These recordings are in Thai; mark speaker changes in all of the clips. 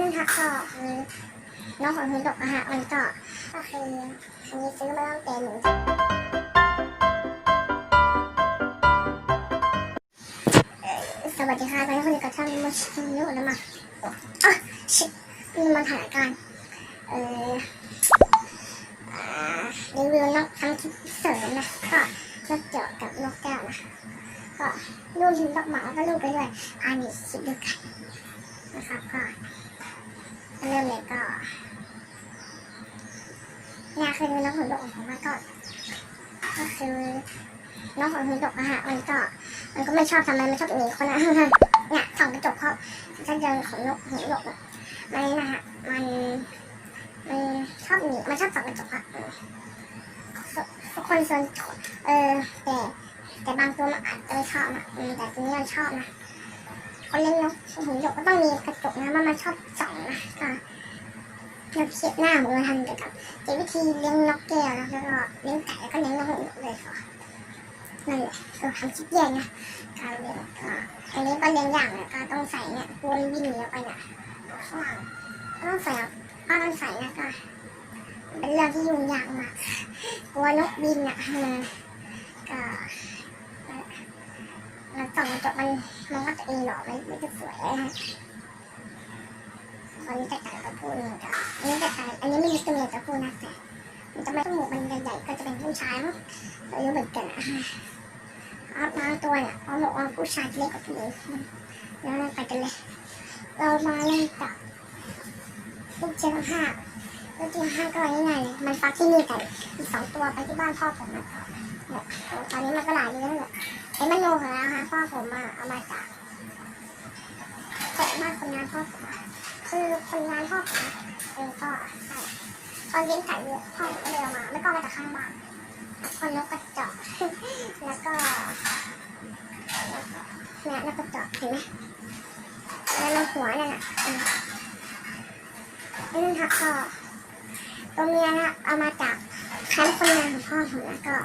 Speaker 1: นั่นค่ะก็คือน้องของคุณตกอะฮะมันก็ก็คืออันนี้ซื้อมาตั้งแต่หนูเออสวัสดีค่ะตอนนี้คุณกับช่างมุชิโนะนะมาอะชินี่มันถ่ายการเอออ่ารีวิวนกทั้งเสริมนะก็นกเจาะกับนกแก้วนะก็รูปถึงดอกหมาก็รูปไปด้วยอันนี้คิดดูกันนะครับก็ เริ่มเลยก็เนี่ยคือน้องหุ่นดกของผมมาก่อนก็คือน้องของหุ่นดกอะฮะมันก็มันก็ไม่ชอบทำไมมันชอบหนีคนนะเนี่ยส่องกระจกเพราะถ้าเดินของนกหุ่นดกมันนี่นะฮะมันมันชอบหนีมันชอบส่องกระจกอะทุกคนส่วนเออแต่แต่บางตัวมันอาจจะไม่ชอบอะแต่ตัวนี้มันชอบนะ นเลี้ยงนกหุ่นหยกก็ต้องมีกระจกนะมันมันชอบส่องนะก็เราเขียนหน้าผมมาทำเกี่ยวกับเกี่ยววิธีเลี้ยงนกแก้วนะแล้วก็เลี้ยงไก่แล้วก็เลี้ยงนกหุ่นหยกเลยค่ะนั่นแหละคือทำคลิปแยกนะการเลี้ยงก็อันนี้ก็เลี้ยงอย่างนะก็ต้องใส่เนี่ยวนวินเลี้ยงไปเนี่ยข้างหลังก็ต้องใส่ก็ต้องใส่นะก็เป็นเรื่องที่ยุ่งยากมากกลัวนกบินอะก็ ส่องกระจกมันมันก็ตัวเองหรอกไม่ไม่จะสวยนะฮะคนนี้จะต่างกับผู้นี้ก็อันนี้จะต่างอันนี้ไม่มีตัวเมียกับผู้นะแต่มันจะไม่ต้องหมวกมันใหญ่ๆก็จะเป็นผู้ชายมั้งอายุเหมือนกันนะอัพมาตัวเนี่ยเขาบอกว่าผู้ชายเล็กกว่าผู้หญิงแล้วเราไปกันเลย เรามาเล่นกับลูกเจ้าห้าลูกเจ้าห้าก็ง่ายๆเลยมันฟักที่นี่กันอีกสองตัวไปที่บ้านพ่อผมนะเนี่ย ตอนนี้มันก็หลายเดือนแล้วไอ้มโนของเราค่ะพ่อผมอะเอามาจากเกิดมาคนงานพ่อผมคือคนงานพ่อผมเออก็ใช่เขาเลี้ยงไก่เยอะพ่อผมก็เลยเอามาไม่ก็มาจากข้างบ้านคนนกกระจอกแล้วก็แล้วก็เนี่ยนกกระจอกเห็นไหมแล้วเราหัวนั่นน่ะอืมไอ้นั่นค่ะก็ตัวเมียนะเอามาจากแคมป์คนงานของพ่อผมแล้วก็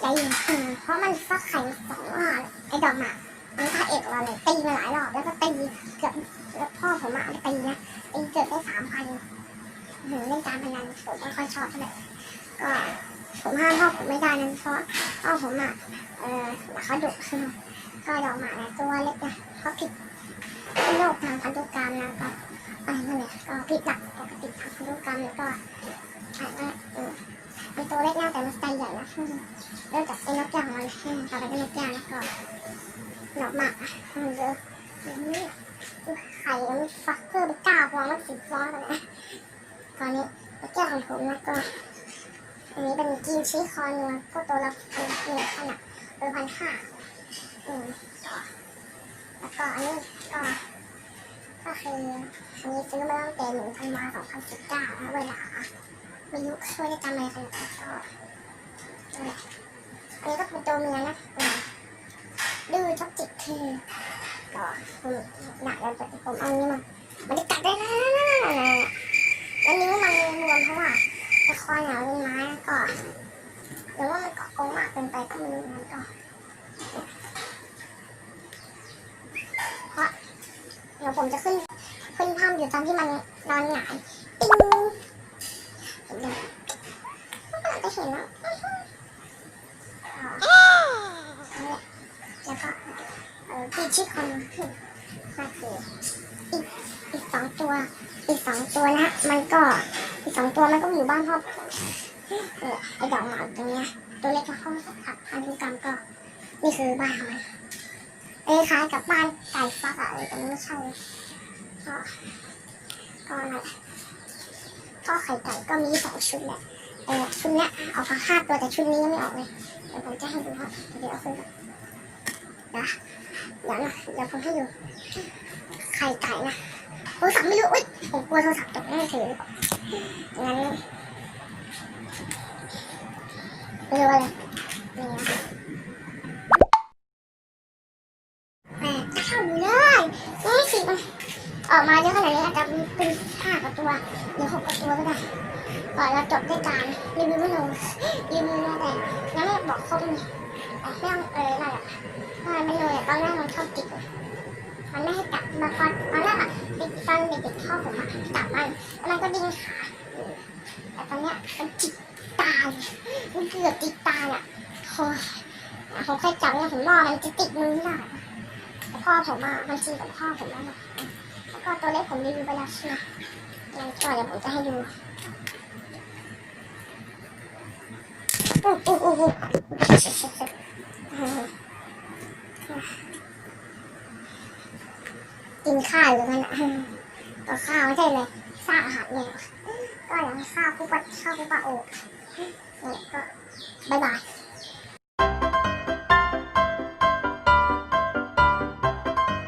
Speaker 1: ใจเย็นขึ้นเพราะมันฟักไข่สองรอบไอ้ดอกหมากมันพระเอกเราเลยตีมาหลายรอบแล้วก็ตีเกือบแล้วพ่อผมอะตีนะตีเกือบได้สามพันหนึ่งเล่นการพนันผมไม่ค่อยชอบเท่าไหร่ก็ผมห้ามพ่อผมไม่ได้นั้นเพราะพ่อผมอะเออเขาดุก็ดอกหมากเนี่ยตัวเล็กนะเขาผิดโรคทางพันธุกรรมนะก็อะไรนั่นแหละก็ผิดหลักปกติทางพันธุกรรมแล้วก็อาจจะเออ มันใจใหญ่นเริ่มจากไอ้นกแก้วของมันให้ต่อไปเป็นนกแก้วแล้วก็ดอกหมากมันเยอะนี่ไข่มันฟักเกอร์ไปเก้าฟองแล้วสิบฟองกันนะตอนนี้นกแก้วของผมนะก็อันนี้เป็นกินชีคอนัวก็ตัวละพันเนี่ยขนาดเออพันห้าอืมต่อแล้วก็อันนี้ก็ก็คืออันนี้ซื้อมาตั้งแต่หนึ่งธันวาสองพันสิบเก้าเวลาไม่รู้ช่วยได้จำอะไรกันก็ อันนี้ก็เป็นตัวเมียนะดื้อชอบจิกทีก็อืมหนักแล้วผมเอานี้มา มันจะกัดได้แล้วแล้วนิ้วมันรวมเพราะว่าจะคอยเหงาเป็นไม้ก็หรือว่ามันเกาะโกงมากเกินไปก็ไม่รู้มันก็เพราะเดี๋ยวผมจะขึ้นขึ้นภาพอยู่ตอนที่มันนอนหงาย ติ้งเห็นไหมมันก็อาจะเห็นแล้วก็ ออพี่ชื่อคนขึ้นมาคืออีกอีกสองตัว อีกสองตัวนะมันก็อีกสองตัวมันก็อยู่บ้านพ่อเออไอดอกหมาตรงเนี้ยตัวเล็กก็เข้าผักพันธุกรรมก็นี่คือบ้านของมันเอ้คล้ายกับบ้านไก่ฟักอะแต่ไม่ใช่ก็ก็นั่นแหละก็ไข่ไก่ก็มีสองชุดแหละเออชุดเนี้ยเอามาห้าตัวแต่ชุดนี้ยังไม่ออกเลยเดี๋ยวผมจะให้ดูครับเดี๋ยวเอาขึ้นก่อนเดี๋ยว เดี๋ยวนะเดี๋ยวผมให้ดูไข่ไก่นะโทรศัพท์ไม่รู้อุ้ยผมกลัวโทรศัพท์ตกไม่ถืองั้นไม่รู้อะไรนี่นะแหมจะเข้าอยู่เลยนี่สิออกมาเยอะขนาดนี้อาจจะเป็นห้ากว่าตัวหรือหกกว่าตัวก็ได้ก่อนเราจบด้วยการรีวิวไม่ลงรีวิวเนี่ยแต่ยังไม่บอกครบเลยแต่ไม่ต้องเออนั่นแหละ ถ้ามันไม่เลยตอนแรกมันชอบจิกมันไม่ให้กัดมาตอนตอนแรกอะติดตอนเด็กๆพ่อผมอะจับมันแล้วมันก็ดิ้นขาแต่ตอนเนี้ยมันจิกตาเลยมันเกือบติดตาอะโอ้ยผมเคยจับเนี่ยผมรอมันจะติดมือไม่ได้พ่อผมอะมันชินกับพ่อผมแล้วนะแล้วก็ตัวเล็กผมรีวิวไปแล้วใช่ไหมงั้นก็เดี๋ยวผมจะให้ดูอู้อู้อู้อู้ กินข้าวอยู่กันอะต่อข้าวไม่ใช่เลยสร้างอาหารเนี่ยก็อย่างข้าวคุปปะข้าวคุปปะโอเนี่ยก็บายบาย